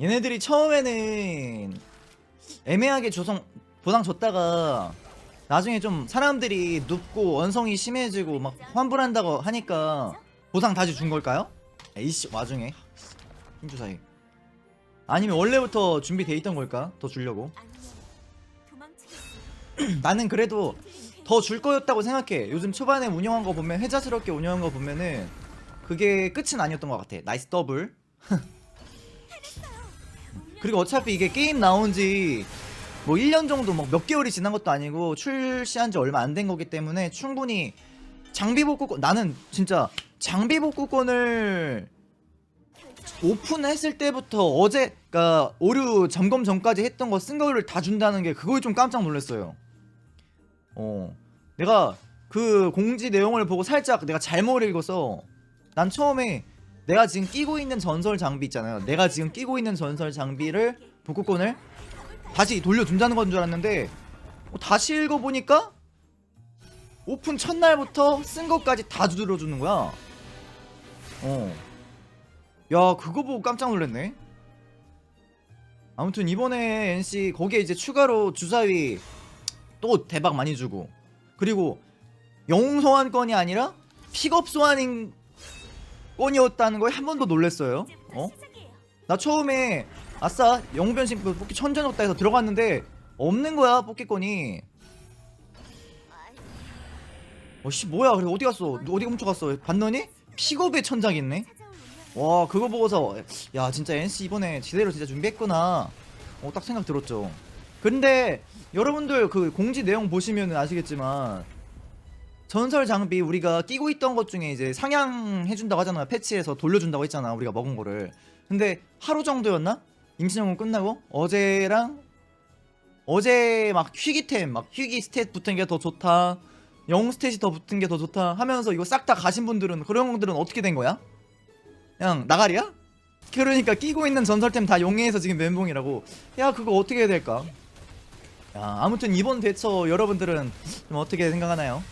얘네들이 처음에는 애매하게 조성 보상 줬다가 나중에 좀 사람들이 눕고 원성이 심해지고 막 환불한다고 하니까 보상 다시 준 걸까요? 에이씨 와중에 흰주사위 아니면 원래부터 준비돼 있던 걸까? 더 주려고. 나는 그래도 더 줄 거였다고 생각해 요즘 초반에 운영한 거 보면 회자스럽게 운영한 거 보면은 그게 끝은 아니었던 것 같아 나이스 더블 그리고 어차피 이게 게임 나온 지 뭐 1년 정도 뭐몇 개월이 지난 것도 아니고 출시한 지 얼마 안 된 거기 때문에 충분히 장비 복구권 나는 진짜 장비 복구권을 오픈했을 때부터 어제 그니까 오류 점검 전까지 했던 거 쓴 거를 다 준다는 게 그거에 좀 깜짝 놀랐어요. 어 내가 그 공지 내용을 보고 살짝 내가 잘못 읽어서 난 처음에 내가 지금 끼고 있는 전설 장비 있잖아요. 내가 지금 끼고 있는 전설 장비를 복구권을 다시 돌려준다는 건 줄 알았는데 어, 다시 읽어보니까 오픈 첫날부터 쓴 것까지 다 들어주는 거야. 어. 야 그거 보고 깜짝 놀랐네. 아무튼 이번에 NC 거기에 이제 추가로 주사위 또 대박 많이 주고 그리고 영웅 소환권이 아니라 픽업 소환인 건이었다는 거에 한번더 놀랬어요. 어? 나 처음에 아싸 영웅 변신 그 뽑기 천전 없다 해서 들어갔는데 없는 거야 뽑기권이. 어씨 뭐야 그래 어디 갔어 어디 훔쳐갔어 봤더니 픽업의 천장이 있네. 와 그거 보고서 야 진짜 NC 이번에 제대로 진짜 준비했구나 어 딱 생각 들었죠 근데 여러분들 그 공지 내용 보시면 아시겠지만 전설 장비 우리가 끼고 있던 것 중에 이제 상향해준다고 하잖아요 패치해서 돌려준다고 했잖아 우리가 먹은 거를 근데 하루 정도였나? 임신영웅 끝나고 어제랑 어제 막 희귀템 막 희귀 스탯 붙은 게 더 좋다 영웅 스탯이 더 붙은 게 더 좋다 하면서 이거 싹 다 가신 분들은 그런 분들은 어떻게 된 거야? 그냥 나가리야? 그러니까 끼고 있는 전설템 다 용해해서 지금 멘붕이라고 야 그거 어떻게 해야 될까 야 아무튼 이번 대처 여러분들은 좀 어떻게 생각하나요?